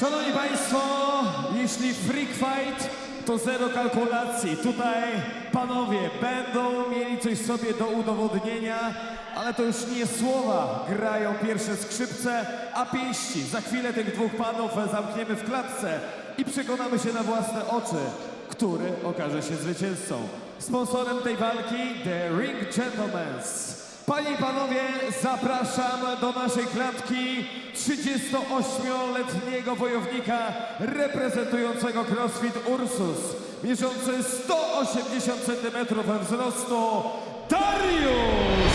Szanowni Państwo, jeśli freak fight, to zero kalkulacji. Tutaj panowie będą mieli coś sobie do udowodnienia, ale to już nie słowa grają pierwsze skrzypce, a pięści. Za chwilę tych dwóch panów zamkniemy w klatce i przekonamy się na własne oczy, który okaże się zwycięzcą. Sponsorem tej walki The Ring Gentlemen. Panie i panowie, zapraszam do naszej klatki 38-letniego wojownika reprezentującego CrossFit Ursus, mierzący 180 cm wzrostu, Dariusz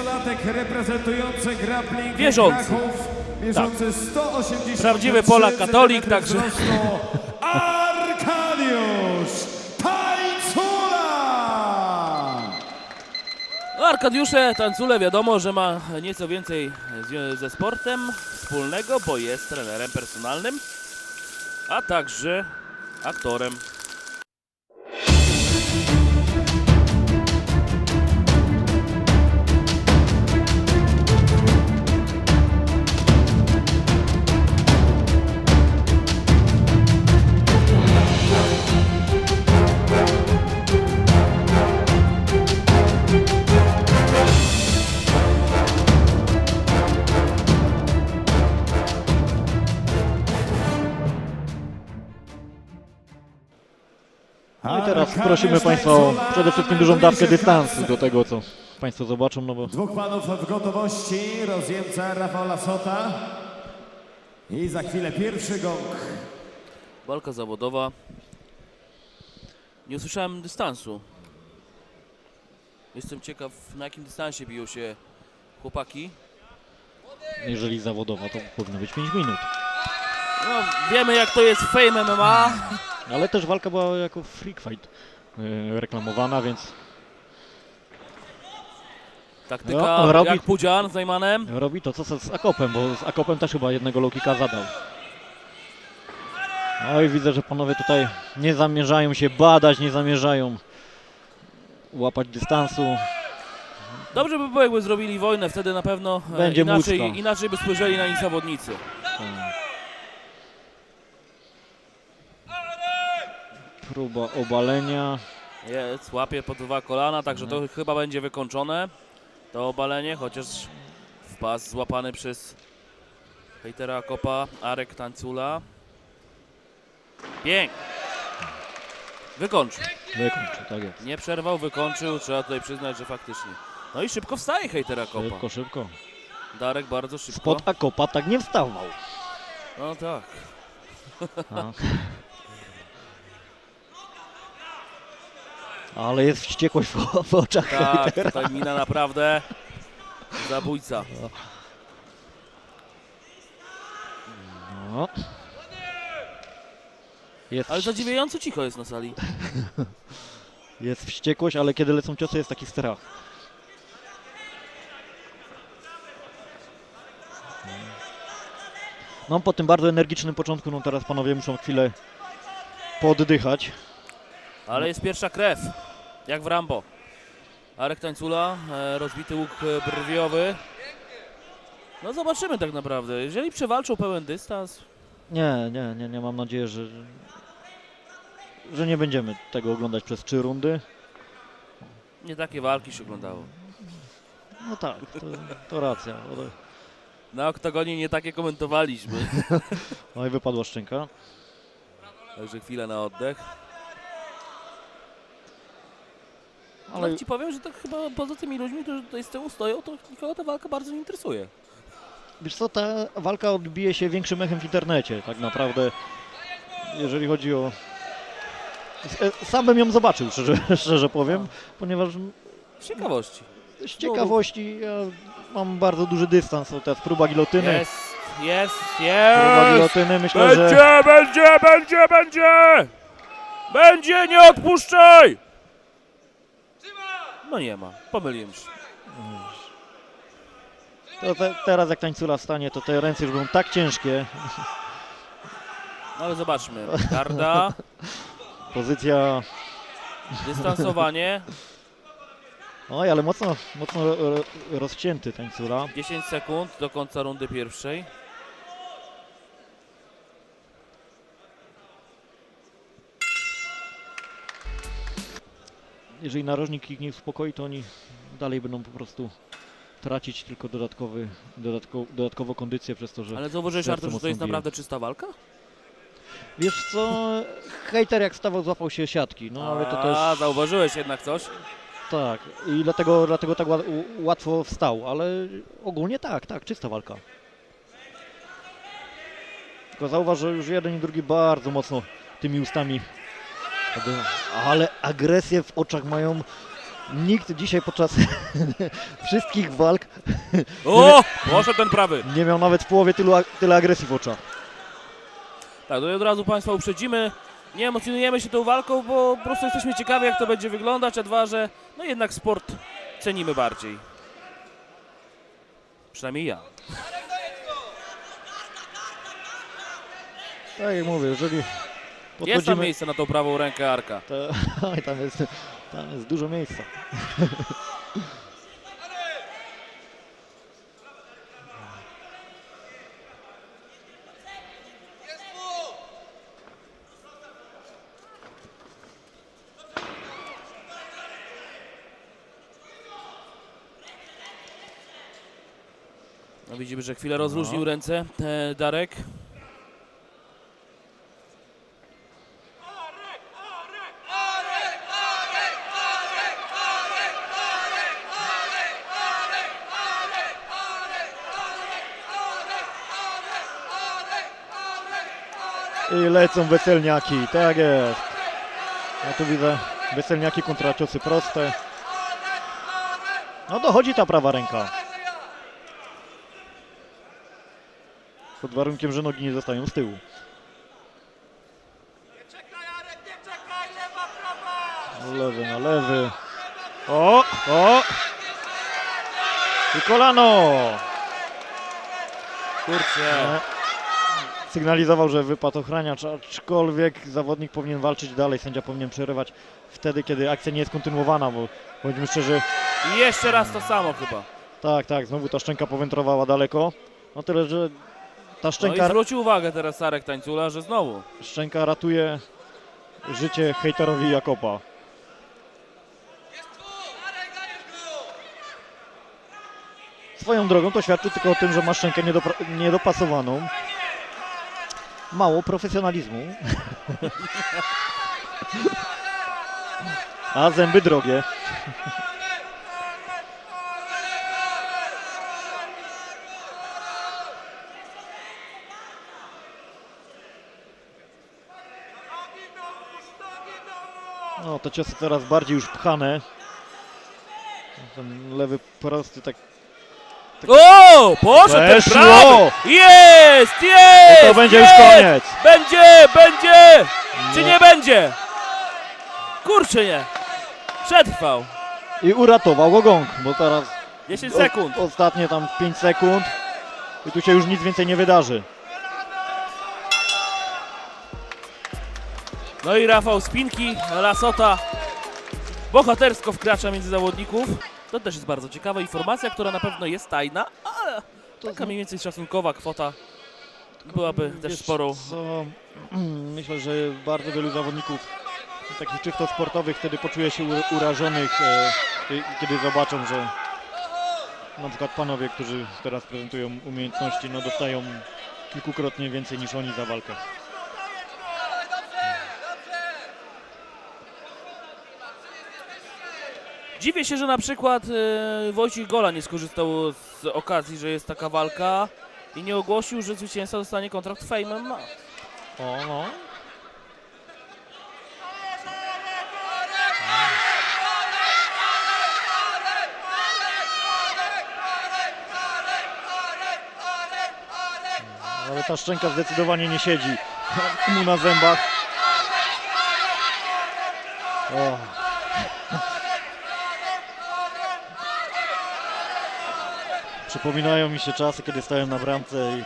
30-latek reprezentujący grappling Wierzący. Kraków, mierzący 180 Prawdziwy Polak, katolik, także- Arkadiusz Tańcula! No, Arkadiusze Tancule wiadomo, że ma nieco więcej ze sportem wspólnego, bo jest trenerem personalnym, a także aktorem. No i teraz prosimy Państwa o przede wszystkim dużą dawkę dystansu do tego, co Państwo zobaczą, no bo Dwóch panów w gotowości, rozjemca Rafał Lasota. I za chwilę pierwszy gong. Walka zawodowa. Nie usłyszałem dystansu. Jestem ciekaw, na jakim dystansie biją się chłopaki. jeżeli zawodowa, to powinno być 5 minut. No, wiemy jak to jest w Fame MMA. Ale też walka była jako freak fight yy, reklamowana, więc Taktyka No, robi- jak Pudzian z Najmanem. robi to, co z Akopem, bo z Akopem też chyba jednego low kicka zadał. No i widzę, że panowie tutaj nie zamierzają się badać, nie zamierzają łapać dystansu. Dobrze by było, jakby zrobili wojnę, wtedy na pewno e, Będzie inaczej, inaczej by spojrzeli na nich zawodnicy. Próba obalenia. Jest, łapie po dwa kolana, także to chyba będzie wykończone. To obalenie, chociaż w pas złapany przez hejtera Kopa Arek Tańcula. Pięknie. Wykończył. Wykończy, tak jest. Nie przerwał, wykończył. Trzeba tutaj przyznać, że faktycznie. No i szybko wstaje hejtera Kopa. Szybko, szybko. Darek bardzo szybko. Spod Akopa tak nie wstawał. No tak. Tak. Ale jest wściekłość w, w oczach. Tak, tutaj mina naprawdę zabójca. No. Jest, Ale zadziwiająco cicho jest na sali. jest wściekłość, ale kiedy lecą ciosy jest taki strach. No po tym bardzo energicznym początku, no teraz panowie muszą chwilę pooddychać. Ale jest pierwsza krew, jak w Rambo. Arek Tańcula, e, rozbity łuk e, brwiowy. No zobaczymy tak naprawdę. Jeżeli przewalczą pełen dystans, Nie, nie, nie, nie mam nadzieję, że, że nie będziemy tego oglądać przez trzy rundy. nie takie walki się oglądało. No tak, to, to racja. ale- Na oktagonie nie takie komentowaliśmy. No i wypadła szczęka. Także chwilę na oddech. Ale ci powiem, że tak chyba poza tymi ludźmi, którzy tutaj z tyłu stoją, to nikogo ta walka bardzo nie interesuje. wiesz co, ta walka odbije się większym echem w internecie, tak naprawdę. Jeżeli chodzi o... S- Sam bym ją zobaczył, szczerze, szczerze powiem, ponieważ Z ciekawości. z ciekawości ja mam bardzo duży dystans od teraz próba gilotyny. Jest, jest, Próba jest! gilotyny, myślę, że... Będzie, będzie, będzie, będzie! Będzie, nie odpuszczaj! No nie ma, pomyliłem się. To te, teraz jak tańcula stanie, to te ręce już będą tak ciężkie. No ale zobaczmy. Garda, Pozycja... dystansowanie, Oj, ale mocno, mocno ro- ro- rozcięty tańcula. 10 sekund do końca rundy pierwszej. Jeżeli narożnik ich nie uspokoi, to oni dalej będą po prostu tracić tylko dodatkowy, dodatko, dodatkową kondycję przez to, że... Ale zauważyłeś, Artur, że to jest bije. naprawdę czysta walka? Wiesz co, hejter jak stawał, złapał się siatki, no ale to A, też... zauważyłeś jednak coś? Tak, i dlatego, dlatego tak ła- u- łatwo wstał, ale ogólnie tak, tak, czysta walka. Tylko zauważ, że już jeden i drugi bardzo mocno tymi ustami. Ale agresję w oczach mają. Nikt dzisiaj podczas wszystkich walk O! Poszedł ten prawy. nie miał nawet w połowie tylu, tyle agresji w oczach. Tak, to od razu Państwa uprzedzimy. Nie emocjonujemy się tą walką, bo po prostu jesteśmy ciekawi, jak to będzie wyglądać, a dwa, że no jednak sport cenimy bardziej. Przynajmniej ja. Tak jak mówię, jeżeli Jest tam podchodzimy... miejsce na tą prawą rękę Arka. To, oj, tam, jest, tam jest dużo miejsca. No widzimy, że chwilę rozluźnił ręce e, Darek. I lecą weselniaki, tak jest. Ja tu widzę weselniaki kontra ciosy proste. No dochodzi ta prawa ręka. Pod warunkiem, że nogi nie zostają z tyłu. Lewy na lewy. O, o! I kolano! Kurczę. Sygnalizował, że wypadł ochraniacz, aczkolwiek zawodnik powinien walczyć dalej, sędzia powinien przerywać wtedy, kiedy akcja nie jest kontynuowana, bo bądźmy szczerzy, I jeszcze raz to samo chyba. tak, tak, znowu ta szczęka powędrowała daleko. No tyle, że ta No i szczęka, zwróć uwagę teraz Arek Tańcula, że znowu. szczęka ratuje życie hejterowi Jakoba. Swoją drogą to świadczy tylko o tym, że ma szczękę niedopasowaną. Mało profesjonalizmu. A zęby drogie. No, te ciosy coraz bardziej już pchane. Ten lewy prosty tak o! Poszedł ten prawy! Jest! Jest! To będzie już koniec. Będzie! Będzie! Czy nie będzie? Kurczę nie! Przetrwał! I uratował go gong, bo teraz 10 sekund! O, ostatnie tam 5 sekund i tu się już nic więcej nie wydarzy. No i Rafał Spinki, Lasota bohatersko wkracza między zawodników. To też jest bardzo ciekawa informacja, która na pewno jest tajna, ale taka mniej więcej szacunkowa kwota byłaby też Wiesz sporą. Co? Myślę, że bardzo wielu zawodników takich czysto sportowych wtedy poczuje się urażonych, e, kie- kiedy zobaczą, że na przykład panowie, którzy teraz prezentują umiejętności, no dostają kilkukrotnie więcej niż oni za walkę. Dziwię się, że na przykład e, Wojciech Gola nie skorzystał z okazji, że jest taka walka i nie ogłosił, że zwycięzca dostanie kontrakt Fame MMA. O, no. Ale ta szczęka zdecydowanie nie siedzi mu na zębach. O. Przypominają mi się czasy, kiedy stałem na bramce i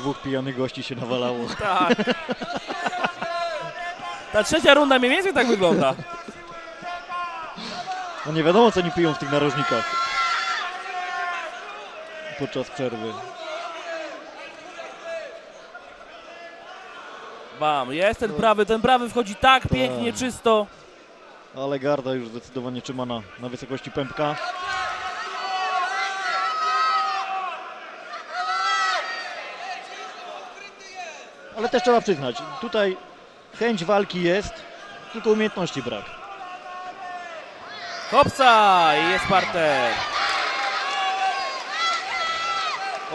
dwóch pijanych gości się nawalało. Tak. Ta trzecia runda mniej więcej tak wygląda. No nie wiadomo, co oni piją w tych narożnikach podczas przerwy. Bam, jest ten prawy, ten prawy wchodzi tak pięknie, czysto. Ale garda już zdecydowanie trzymana na wysokości pępka. Ale też trzeba przyznać, tutaj chęć walki jest, tylko umiejętności brak. Hopsa i jest parter.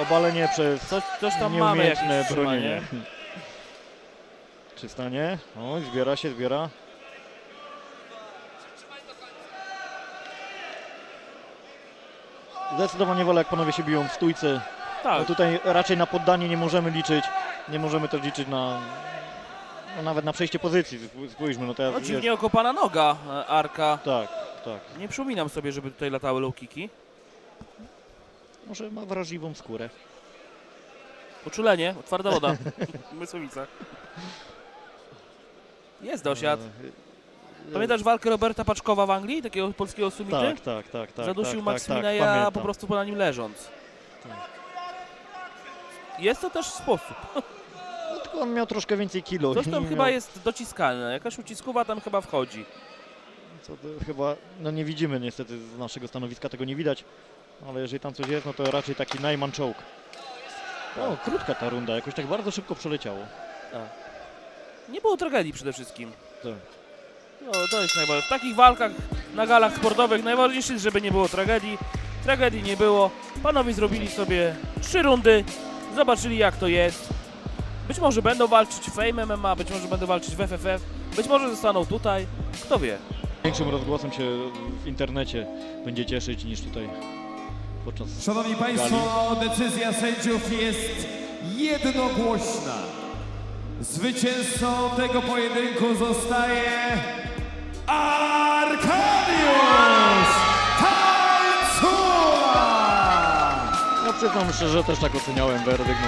Obalenie przez Coś, coś tam mamy jakieś nieumiejętne wstrzymanie. bronienie. Czy stanie? Oj, zbiera się, zbiera. Zdecydowanie wolę, jak panowie się biją w stójce. No Tak, tutaj raczej na poddanie nie możemy liczyć. Nie możemy też liczyć na... No nawet na przejście pozycji. Spó- Spójrzmy, no teraz no jest... dziwnie okopana noga e, Arka. Tak, tak. Nie przypominam sobie, żeby tutaj latały low kicki. Może ma wrażliwą skórę. Uczulenie, twarda woda. Mysłowica. Jest dosiad. E, Pamiętasz walkę Roberta Paczkowa w Anglii, takiego polskiego sumity? Tak, tak, tak, tak. Zadusił tak, Max tak, tak, po prostu po na nim leżąc. Tak. Jest to też sposób. No, tylko on miał troszkę więcej kilo. Coś tam i chyba miał- jest dociskane, jakaś uciskuwa tam chyba wchodzi. Co to chyba, no nie widzimy niestety z naszego stanowiska, tego nie widać. Ale jeżeli tam coś jest, no to raczej taki najman czołg. O, krótka ta runda, jakoś tak bardzo szybko przeleciało. Nie było tragedii przede wszystkim. Tak. No, to jest najważniejsze. W takich walkach na galach sportowych najważniejsze jest, żeby nie było tragedii. Tragedii nie było. Panowie zrobili sobie trzy rundy, zobaczyli jak to jest. Być może będą walczyć w Fame MMA, być może będą walczyć w FFF, być może zostaną tutaj, kto wie. Większym rozgłosem się w internecie będzie cieszyć niż tutaj podczas... Szanowni Państwo, decyzja sędziów jest jednogłośna. Zwycięzcą tego pojedynku zostaje Arkadiusz Tańcula! No przyznam szczerze, też tak oceniałem werdykt. No.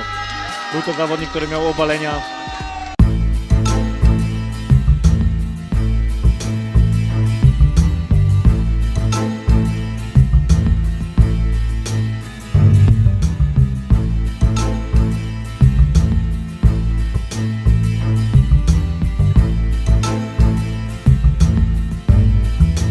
Był to zawodnik, który miał obalenia